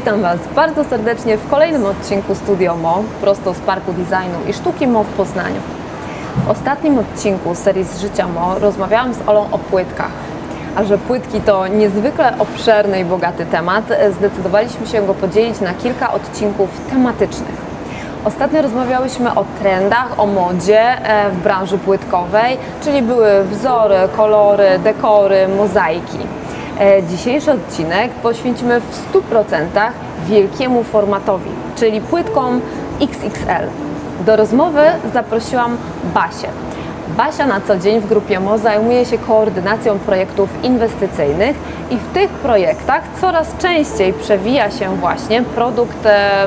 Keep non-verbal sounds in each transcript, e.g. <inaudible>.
Witam Was bardzo serdecznie w kolejnym odcinku Studio Mo, prosto z Parku Designu i Sztuki Mo w Poznaniu. W ostatnim odcinku serii z Życia Mo rozmawiałam z Olą o płytkach. A że płytki to niezwykle obszerny i bogaty temat, zdecydowaliśmy się go podzielić na kilka odcinków tematycznych. Ostatnio rozmawiałyśmy o trendach, o modzie e, w branży płytkowej, czyli były wzory, kolory, dekory, mozaiki. E, Dzisiejszy odcinek poświęcimy w 100% wielkiemu formatowi, czyli płytkom XXL. Do rozmowy zaprosiłam Basię. Basia na co dzień w grupie MO zajmuje się koordynacją projektów inwestycyjnych i w tych projektach coraz częściej przewija się właśnie produkt, e,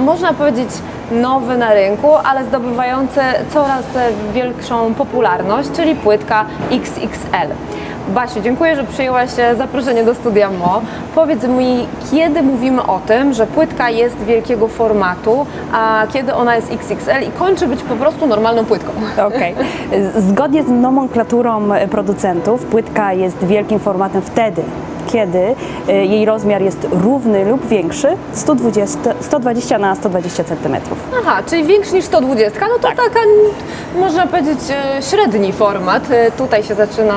można powiedzieć, nowy na rynku, ale zdobywający coraz większą popularność, czyli płytka XXL. Basiu, dziękuję, że przyjęłaś e, zaproszenie do Studia MO. Powiedz mi, kiedy mówimy o tym, że płytka jest wielkiego formatu, a kiedy ona jest XXL i kończy być po prostu normalną płytką? Okej. Zgodnie z nomenklaturą producentów, płytka jest wielkim formatem wtedy, kiedy e, jej rozmiar jest równy lub większy 120, 120 na 120 cm. Aha, czyli większy niż 120, no to taka, n- można powiedzieć, e, średni format. E, Tutaj się zaczyna,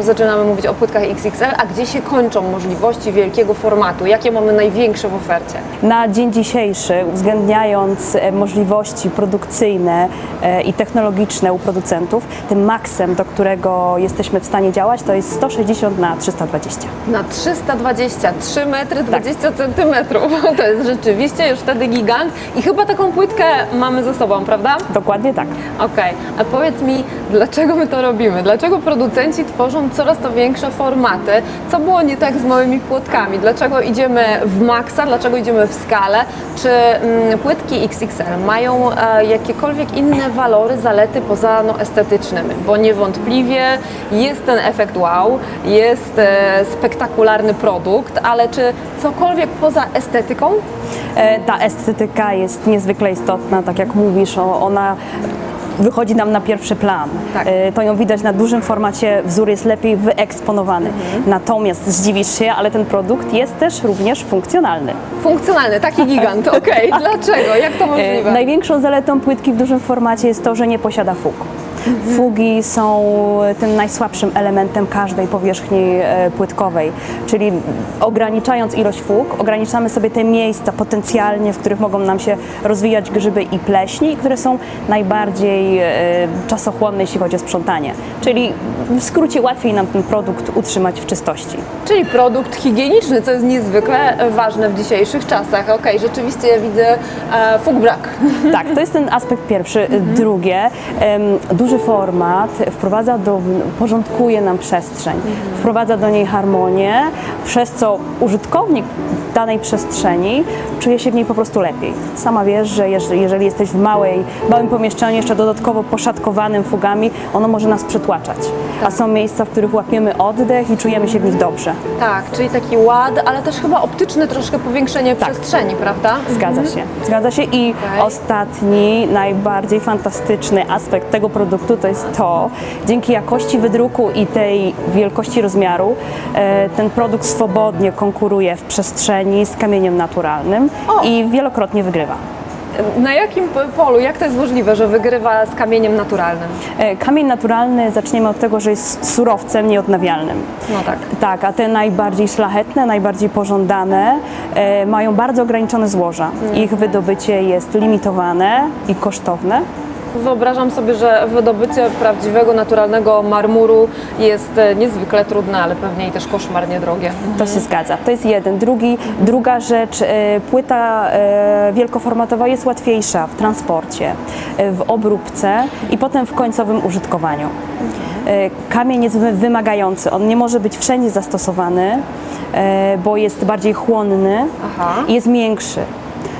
zaczynamy mówić o płytkach XXL, a gdzie się kończą możliwości wielkiego formatu? Jakie mamy największe w ofercie? Na dzień dzisiejszy, uwzględniając e, możliwości produkcyjne e, i technologiczne u producentów, tym maksem, do którego jesteśmy w stanie działać, to jest 160 na 320. Na 320, 3 metry 20 centymetrów. <laughs> To jest rzeczywiście już wtedy gigant i chyba taką płytkę mamy ze sobą, prawda? Dokładnie tak. Okej, a powiedz mi, dlaczego my to robimy? Dlaczego producenci tworzą coraz to większe formaty? Co było nie tak z małymi płytkami? Dlaczego idziemy w maksa? Dlaczego idziemy w skalę? Czy mm, płytki XXL mają e, jakiekolwiek inne walory, zalety poza no, estetycznymi? Bo niewątpliwie jest ten efekt wow, jest e, spektakularny produkt, ale czy cokolwiek poza estetyką? E, Ta estetyka jest niezwykle istotna, tak jak mówisz, ona wychodzi nam na pierwszy plan. Tak. E, To ją widać na dużym formacie, wzór jest lepiej wyeksponowany. Natomiast zdziwisz się, ale ten produkt jest też również funkcjonalny. Funkcjonalny, taki <laughs> gigant, okej. Dlaczego? Jak to E, możliwe? Największą zaletą płytki w dużym formacie jest to, że nie posiada fug. Fugi są tym najsłabszym elementem każdej powierzchni e, płytkowej, czyli ograniczając ilość fug, ograniczamy sobie te miejsca potencjalnie, w których mogą nam się rozwijać grzyby i pleśni, które są najbardziej e, czasochłonne, jeśli chodzi o sprzątanie. Czyli w skrócie łatwiej nam ten produkt utrzymać w czystości. Czyli produkt higieniczny, co jest niezwykle ważne w dzisiejszych czasach. Okej, rzeczywiście ja widzę e, fug brak. Tak, to jest ten aspekt pierwszy. Drugie, em, duży format wprowadza do, porządkuje nam przestrzeń, wprowadza do niej harmonię, przez co użytkownik danej przestrzeni czuje się w niej po prostu lepiej. Sama wiesz, że jeżeli, jesteś w małej, małym pomieszczeniu, jeszcze dodatkowo poszatkowanym fugami, ono może nas przytłaczać. A są miejsca, w których łapiemy oddech i czujemy się w nich dobrze. Tak, czyli taki ład, ale też chyba optyczne troszkę powiększenie przestrzeni, prawda? Zgadza się. Zgadza się i Okej. ostatni, najbardziej fantastyczny aspekt tego produktu to jest to, dzięki jakości wydruku i tej wielkości rozmiaru, e, ten produkt swobodnie konkuruje w przestrzeni z kamieniem naturalnym O! i wielokrotnie wygrywa. Na jakim polu, jak to jest możliwe, że wygrywa z kamieniem naturalnym? E, Kamień naturalny, zaczniemy od tego, że jest surowcem nieodnawialnym. No tak. Tak, a te najbardziej szlachetne, najbardziej pożądane e, mają bardzo ograniczone złoża. Ich wydobycie jest limitowane i kosztowne. Wyobrażam sobie, że wydobycie prawdziwego, naturalnego marmuru jest e, niezwykle trudne, ale pewnie i też koszmarnie drogie. To się zgadza. To jest jeden. Drugi, druga rzecz, e, płyta e, wielkoformatowa jest łatwiejsza w transporcie, e, w obróbce i potem w końcowym użytkowaniu. E, Kamień jest wy- wymagający. On nie może być wszędzie zastosowany, e, bo jest bardziej chłonny Aha. i jest miększy.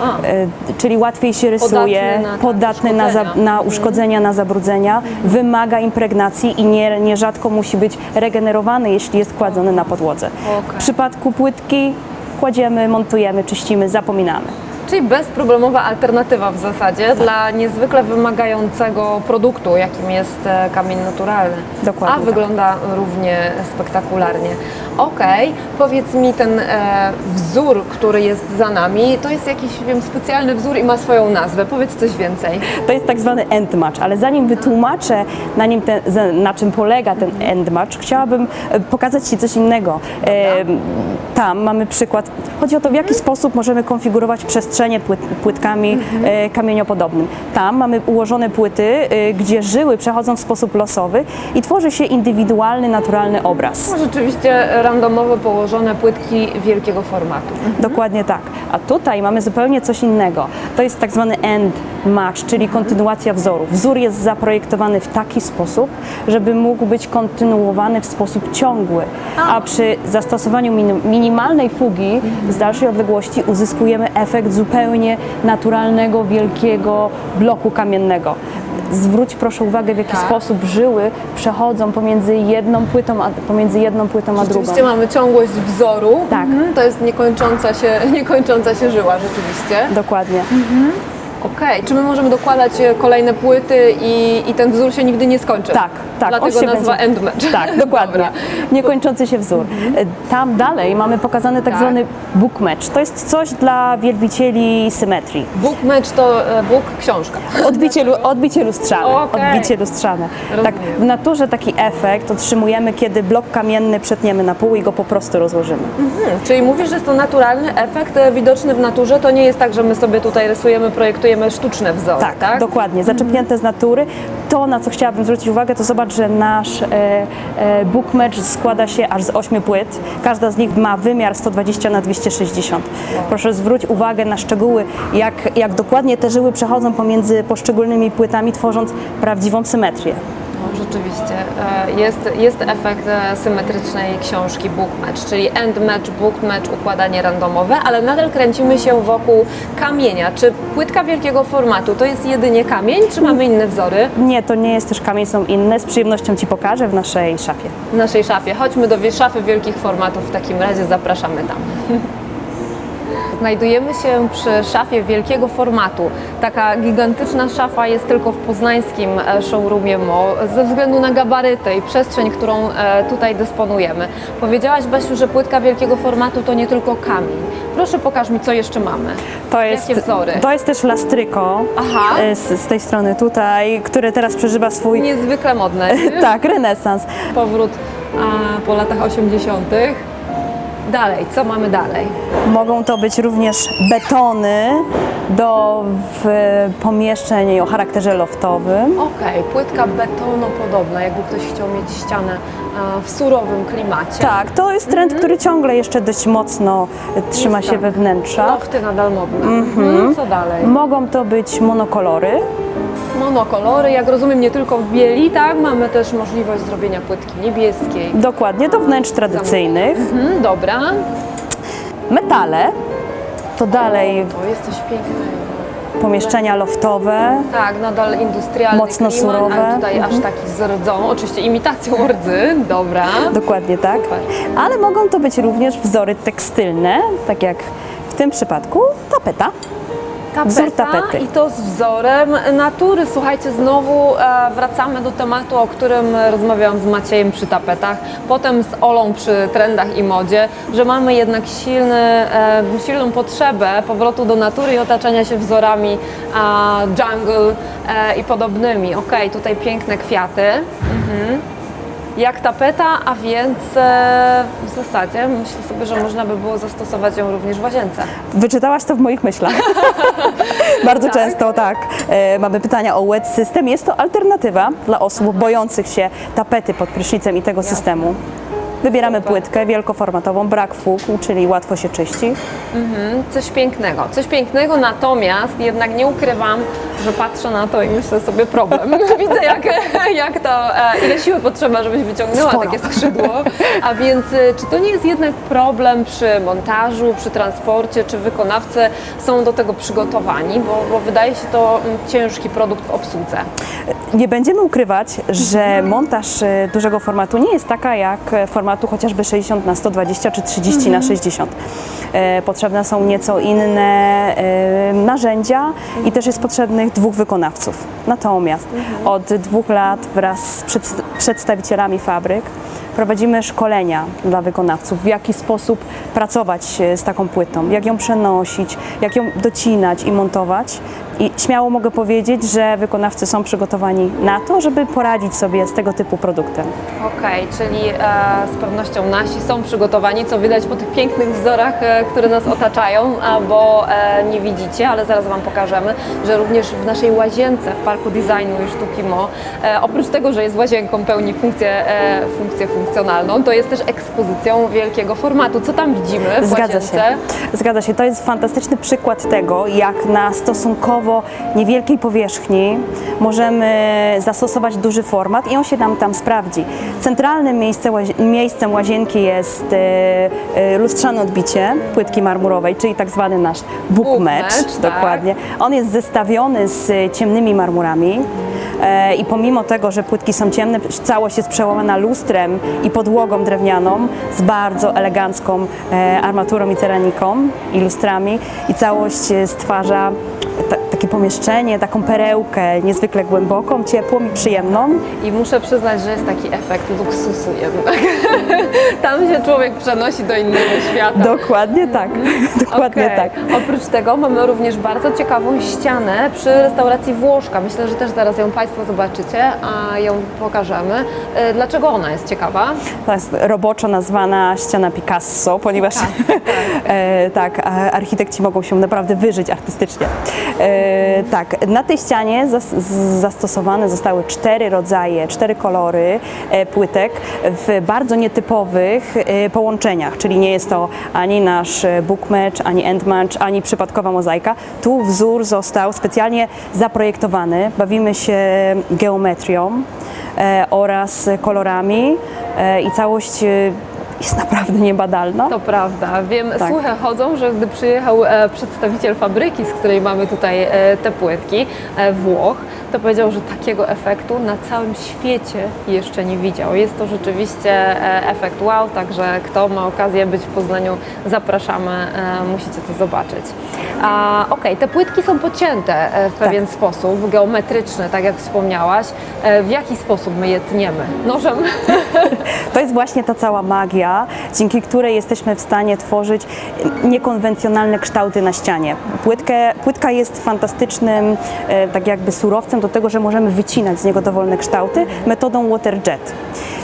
A. E, Czyli łatwiej się rysuje, Podatny na, podatny na, za, uszkodzenia. na uszkodzenia, na zabrudzenia, wymaga impregnacji i nie, nierzadko musi być regenerowany, jeśli jest kładzony na podłodze. Okej. W przypadku płytki kładziemy, montujemy, czyścimy, zapominamy. Czyli bezproblemowa alternatywa w zasadzie dla niezwykle wymagającego produktu, jakim jest e, kamień naturalny. Dokładnie A tak. wygląda równie spektakularnie. Okej, powiedz mi ten e, wzór, który jest za nami, to jest jakiś wiem, specjalny wzór i ma swoją nazwę. Powiedz coś więcej. To jest tak zwany end match, ale zanim wytłumaczę, na, nim ten, na czym polega ten end match, chciałabym e, pokazać Ci coś innego. E, tam mamy przykład, chodzi o to, w jaki sposób możemy konfigurować przestrzenie płyt, płytkami e, kamieniopodobnym. Tam mamy ułożone płyty, e, gdzie żyły przechodzą w sposób losowy i tworzy się indywidualny, naturalny obraz. No, rzeczywiście randomowo położone płytki wielkiego formatu. Dokładnie tak. A tutaj mamy zupełnie coś innego. To jest tak zwany end match, czyli kontynuacja wzoru. Wzór jest zaprojektowany w taki sposób, żeby mógł być kontynuowany w sposób ciągły. A przy zastosowaniu min- minimalnej fugi z dalszej odległości uzyskujemy efekt zupełnie naturalnego, wielkiego bloku kamiennego. Zwróć proszę uwagę, w jaki Tak. sposób żyły przechodzą pomiędzy jedną płytą, a, pomiędzy jedną płytą a drugą. Rzeczywiście mamy ciągłość wzoru. Tak. Mhm, To jest niekończąca się, <laughs> niekończąca się żyła rzeczywiście. Dokładnie. Okej, czy my możemy dokładać e, kolejne płyty i, i ten wzór się nigdy nie skończy? Tak, tak. on Dlatego się nazwa będzie- end match. Tak, <laughs> dokładnie. Dobra. Niekończący się wzór. E, Tam dalej mamy pokazany tak, Tak. zwany book match. To jest coś dla wielbicieli symetrii. Book match to e, book książka. Odbicie, lu- odbicie lustrzane. Okej. Odbicie lustrzane. Tak, Rozumiem. w naturze taki efekt otrzymujemy, kiedy blok kamienny przetniemy na pół i go po prostu rozłożymy. Hmm, czyli mówisz, że jest to naturalny efekt e, widoczny w naturze. To nie jest tak, że my sobie tutaj rysujemy, projektujemy sztuczne wzory, Tak, tak? dokładnie. Zaczepnięte z natury. To, na co chciałabym zwrócić uwagę, to zobacz, że nasz e, e, book match składa się aż z ośmiu płyt. Każda z nich ma wymiar 120 na 260. Proszę zwróć uwagę na szczegóły, jak, jak dokładnie te żyły przechodzą pomiędzy poszczególnymi płytami, tworząc prawdziwą symetrię. Rzeczywiście. e, Jest, jest efekt e, symetrycznej książki book match, czyli end match, book match, układanie randomowe, ale nadal kręcimy się wokół kamienia. Czy płytka wielkiego formatu to jest jedynie kamień, czy mamy inne wzory? Nie, to nie jest też kamień, są inne. Z przyjemnością Ci pokażę w naszej szafie. w naszej szafie. Chodźmy do szafy wielkich formatów, w takim razie zapraszamy tam. <laughs> Znajdujemy się przy szafie wielkiego formatu. Taka gigantyczna szafa jest tylko w poznańskim e, showroomie MO ze względu na gabaryty i przestrzeń, którą e, tutaj dysponujemy. Powiedziałaś Basiu, że płytka wielkiego formatu to nie tylko kamień. Proszę pokaż mi, co jeszcze mamy. To jest, Jakie wzory? to jest też lastryko Aha. e, z, z tej strony tutaj, które teraz przeżywa swój Niezwykle modne. <laughs> tak, renesans. Powrót a, po latach 80. Dalej, co mamy dalej? Mogą to być również betony do pomieszczeń o charakterze loftowym. Okej, płytka betonopodobna, jakby ktoś chciał mieć ścianę e, w surowym klimacie. Tak, to jest trend, który ciągle jeszcze dość mocno trzyma Jest się tak. we wnętrzach. Lofty nadal modne. Mhm. Co dalej? Mogą to być monokolory. Monokolory, jak rozumiem, nie tylko w bieli, tak? Mamy też możliwość zrobienia płytki niebieskiej. Dokładnie, do wnętrz tradycyjnych. Mhm, dobra. Metale. To dalej To jest coś pięknego. pomieszczenia loftowe. Tak, nadal industrialny Mocno klimat, surowe. Mhm. ale tutaj aż taki z rdzą, oczywiście imitacją rdzy, dobra. Dokładnie tak. Super. Ale mogą to być również wzory tekstylne, tak jak w tym przypadku tapeta. Wzór tapety. i to z wzorem natury. Słuchajcie, znowu e, wracamy do tematu, o którym rozmawiałam z Maciejem przy tapetach, potem z Olą przy trendach i modzie, że mamy jednak silny, e, silną potrzebę powrotu do natury i otaczania się wzorami jungle e, i podobnymi. Okej, tutaj piękne kwiaty. Mhm. Jak tapeta, a więc e, w zasadzie myślę sobie, że można by było zastosować ją również w łazience. Wyczytałaś to w moich myślach. <laughs> Bardzo często tak. E, mamy pytania o wet system. Jest to alternatywa dla osób bojących się tapety pod prysznicem i tego systemu. Wybieramy płytkę wielkoformatową, brak fół, czyli łatwo się czyści. Coś pięknego, coś pięknego, natomiast jednak nie ukrywam, że patrzę na to i myślę sobie problem. <laughs> <laughs> Widzę jak, jak to, e, ile siły potrzeba, żebyś wyciągnęła Sporo. takie skrzydło. A więc e, czy to nie jest jednak problem przy montażu, przy transporcie, czy wykonawcy są do tego przygotowani, bo, bo wydaje się to mm, ciężki produkt w obsłudze. Nie będziemy ukrywać, że montaż e, dużego formatu nie jest taka jak e, formatu chociażby 60 na 120 czy 30 na 60. e, potrzebne są nieco inne e, narzędzia i też jest potrzebnych dwóch wykonawców. Natomiast od dwóch lat wraz z przedst- przedstawicielami fabryk prowadzimy szkolenia dla wykonawców, w jaki sposób pracować e, z taką płytą, jak ją przenosić, jak ją docinać i montować. I śmiało mogę powiedzieć, że wykonawcy są przygotowani na to, żeby poradzić sobie z tego typu produktem. Okej, czyli e, z pewnością nasi są przygotowani, co widać po tych pięknych wzorach, e, które nas otaczają, a, bo e, nie widzicie, ale zaraz Wam pokażemy, że również w naszej łazience w Parku Designu i Sztuki Mo, e, oprócz tego, że jest łazienką, pełni funkcję, e, funkcję funkcjonalną, to jest też ekspozycją wielkiego formatu. Co tam widzimy w Zgadza łazience? się. Zgadza się. To jest fantastyczny przykład tego, jak na stosunkowo niewielkiej powierzchni możemy zastosować duży format i on się nam tam sprawdzi. Centralnym miejscem łazienki jest e, e, lustrzane odbicie płytki marmurowej, czyli tak zwany nasz book Book tak. Dokładnie. On jest zestawiony z ciemnymi marmurami. E, I pomimo tego, że płytki są ciemne, całość jest przełamana lustrem i podłogą drewnianą z bardzo elegancką e, armaturą i ceramiką i lustrami i całość e, stwarza takie pomieszczenie, taką perełkę niezwykle głęboką, ciepłą i przyjemną. I muszę przyznać, że jest taki efekt luksusu jednak. <laughs> Tam się człowiek przenosi do innego świata. Dokładnie tak. <laughs> Dokładnie Okej. tak. Oprócz tego mamy również bardzo ciekawą ścianę przy restauracji Włoszka. Myślę, że też zaraz ją Państwo zobaczycie, a ją pokażemy. E, Dlaczego ona jest ciekawa? To jest roboczo nazwana ściana Picasso, ponieważ <laughs> e, tak, a architekci mogą się naprawdę wyżyć artystycznie. E, tak, na tej ścianie zastosowane zostały cztery rodzaje, cztery kolory e, płytek w bardzo nietypowych e, połączeniach, czyli nie jest to ani nasz e, book match, ani end match, ani przypadkowa mozaika. Tu wzór został specjalnie zaprojektowany. Bawimy się geometrią oraz kolorami i całość jest naprawdę niebadalna. To prawda. Wiem, Tak. słuchy chodzą, że gdy przyjechał e, przedstawiciel fabryki, z której mamy tutaj e, te płytki, e, Włoch, to powiedział, że takiego efektu na całym świecie jeszcze nie widział. Jest to rzeczywiście e, efekt wow, także kto ma okazję być w Poznaniu, zapraszamy, e, musicie to zobaczyć. A, Okej, te płytki są pocięte e, w pewien sposób, geometryczne, tak jak wspomniałaś. W jaki sposób my je tniemy? Nożem? <laughs> To jest właśnie ta cała magia, dzięki której jesteśmy w stanie tworzyć niekonwencjonalne kształty na ścianie. Płytkę, płytka jest fantastycznym, tak jakby surowcem do tego, że możemy wycinać z niego dowolne kształty metodą waterjet.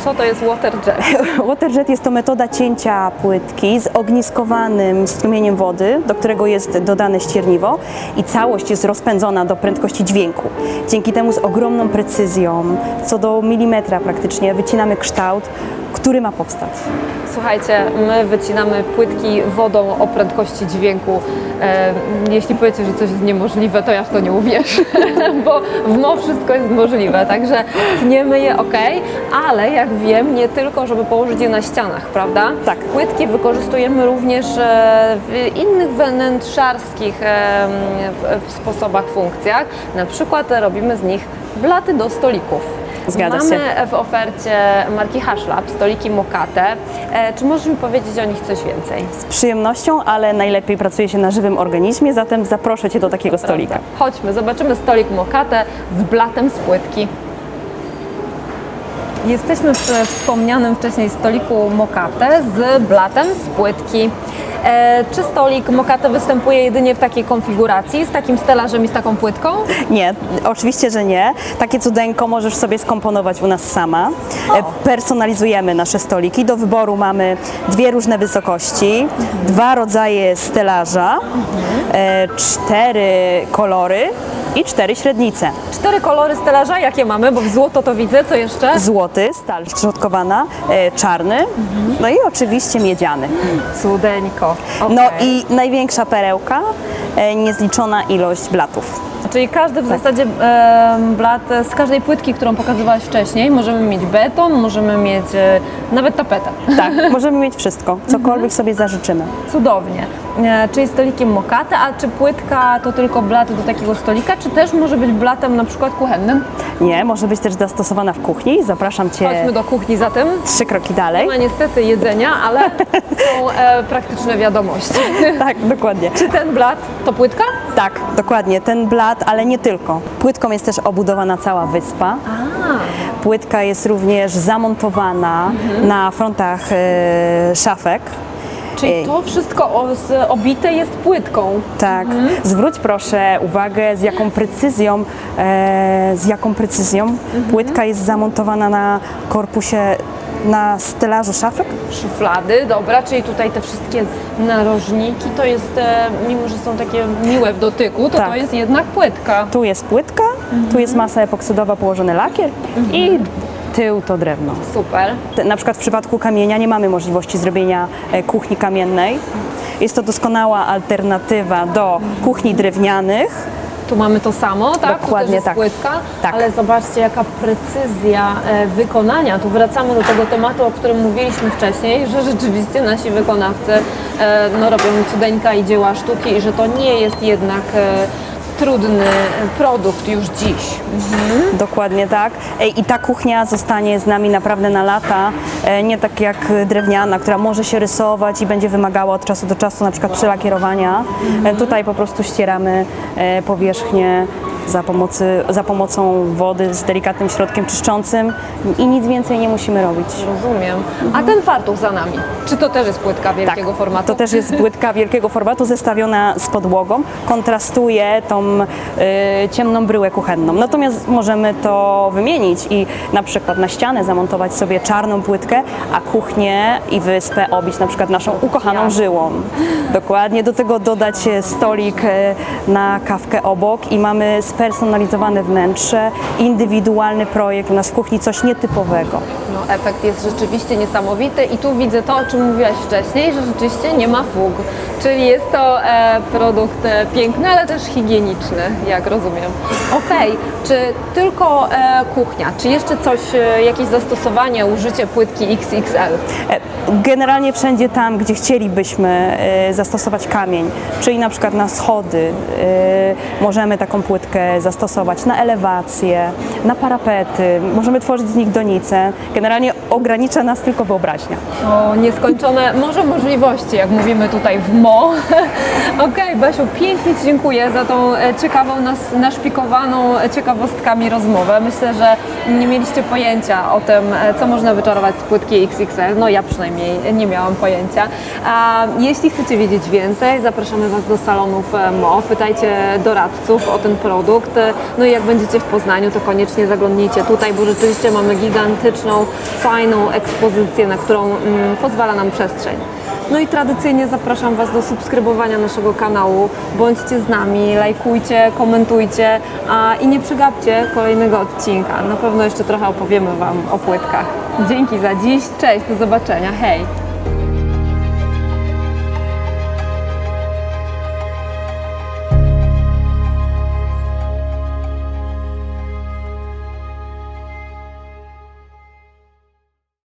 Co to jest waterjet? <laughs> Waterjet jest to metoda cięcia płytki z ogniskowanym strumieniem wody, do którego jest dodane ścierniwo i całość jest rozpędzona do prędkości dźwięku. Dzięki temu z ogromną precyzją, co do milimetra praktycznie, wycinamy kształt, który ma powstać. Słuchajcie, my wycinamy płytki wodą o prędkości dźwięku. E, jeśli powiecie, że coś jest niemożliwe, to ja w to nie uwierzę, <laughs> bo w MO wszystko jest możliwe, także tniemy je ok, ale jak wiem, nie tylko, żeby położyć je na ścianach, prawda? Tak. Płytki wykorzystujemy również e, w innych wnętrzarskich e, sposobach, funkcjach. Na przykład robimy z nich blaty do stolików. Zgadza Mamy się. w ofercie marki Hashlab, stoliki Mokate. E, czy możesz mi powiedzieć o nich coś więcej? Z przyjemnością, ale najlepiej pracuje się na żywym organizmie, zatem zaproszę Cię do takiego stolika. Chodźmy, zobaczymy stolik Mokate z blatem z płytki. Jesteśmy przy wspomnianym wcześniej stoliku Mokate z blatem z płytki. E, czy stolik Mokate występuje jedynie w takiej konfiguracji, z takim stelażem i z taką płytką? Nie, oczywiście, że nie. Takie cudeńko możesz sobie skomponować u nas sama. E, Personalizujemy nasze stoliki. Do wyboru mamy dwie różne wysokości, dwa rodzaje stelaża, e, cztery kolory i cztery średnice. Cztery kolory stelaża, jakie mamy, bo w złoto to widzę, co jeszcze? Złoty, stal szczotkowana, czarny, no i oczywiście miedziany. Cudeńko. No Okej. i największa perełka, e, niezliczona ilość blatów. Czyli każdy w zasadzie e, blat z każdej płytki, którą pokazywałaś wcześniej, możemy mieć beton, możemy mieć e, nawet tapetę. Tak, <laughs> możemy mieć wszystko, cokolwiek sobie zażyczymy. Cudownie. E, czyli stolikiem mokate, a czy płytka to tylko blat do takiego stolika, czy też może być blatem na przykład kuchennym? Nie, może być też zastosowana w kuchni. Zapraszam Cię Chodźmy do kuchni zatem. trzy kroki dalej. Nie ma niestety jedzenia, ale <laughs> są e, praktyczne wiadomości. Tak, dokładnie. czy ten blat to płytka? Tak, dokładnie. Ten blat, ale nie tylko. Płytką jest też obudowana cała wyspa. Płytka jest również zamontowana na frontach e, szafek. Czyli to wszystko o, z, obite jest płytką. Tak. Zwróć proszę uwagę, z jaką precyzją, e, z jaką precyzją płytka jest zamontowana na korpusie, na stelażu szafek. Szuflady, dobra, czyli tutaj te wszystkie narożniki to jest, e, mimo że są takie miłe w dotyku, to Tak. to jest jednak płytka. Tu jest płytka, tu jest masa epoksydowa, położony lakier i tył to drewno. Super. Te- Na przykład w przypadku kamienia nie mamy możliwości zrobienia e, kuchni kamiennej. Jest to doskonała alternatywa do kuchni drewnianych. Tu mamy to samo, tak? Dokładnie tu też jest tak. płytka, Tak. ale zobaczcie jaka precyzja e, wykonania. Tu wracamy do tego tematu, o którym mówiliśmy wcześniej, że rzeczywiście nasi wykonawcy e, no, robią cudeńka i dzieła sztuki i że to nie jest jednak e, trudny produkt już dziś. Dokładnie tak. I ta kuchnia zostanie z nami naprawdę na lata. E, Nie tak jak drewniana, która może się rysować i będzie wymagała od czasu do czasu na przykład przelakierowania. E, Tutaj po prostu ścieramy e, powierzchnię za, pomocy, za pomocą wody z delikatnym środkiem czyszczącym i nic więcej nie musimy robić. Rozumiem. A ten fartuch za nami, czy to też jest płytka wielkiego formatu? Tak, To też jest płytka <laughs> wielkiego formatu zestawiona z podłogą. Kontrastuje tą y, ciemną bryłę kuchenną. Natomiast możemy to wymienić i na przykład na ścianę zamontować sobie czarną płytkę, a kuchnię i wyspę obić na przykład naszą ukochaną żyłą. Dokładnie. Do tego dodać stolik e, na kawkę obok i mamy spersonalizowane wnętrze, indywidualny projekt u nas w kuchni, coś nietypowego. No, efekt jest rzeczywiście niesamowity i tu widzę to, o czym mówiłaś wcześniej, że rzeczywiście nie ma fug. Czyli jest to e, produkt e, piękny, ale też higieniczny, jak rozumiem. Okej, czy tylko e, kuchnia, czy jeszcze coś, e, jakieś zastosowanie, użycie płytki XXL? E, Generalnie wszędzie tam, gdzie chcielibyśmy e, zastosować kamień, czyli na przykład na schody, e, możemy taką płytkę zastosować, na elewacje, na parapety, możemy tworzyć z nich donice. Generalnie ogranicza nas tylko wyobraźnia. O, nieskończone może możliwości, jak mówimy tutaj w MO. <laughs> Okej, Basiu, pięknie Ci dziękuję za tą e, ciekawą, nas, naszpikowaną e, ciekawostkami rozmowę. Myślę, że nie mieliście pojęcia o tym, e, co można wyczarować z płytki XXL. No ja przynajmniej nie miałam pojęcia. A jeśli chcecie wiedzieć więcej, zapraszamy Was do salonów MO. Pytajcie doradców o ten produkt. No i jak będziecie w Poznaniu, to koniecznie zaglądnijcie tutaj, bo rzeczywiście mamy gigantyczną, fajną ekspozycję, na którą mm, pozwala nam przestrzeń. No i tradycyjnie zapraszam Was do subskrybowania naszego kanału. Bądźcie z nami, lajkujcie, komentujcie a, i nie przegapcie kolejnego odcinka. Na pewno jeszcze trochę opowiemy Wam o płytkach. Dzięki za dziś, cześć, do zobaczenia, hej!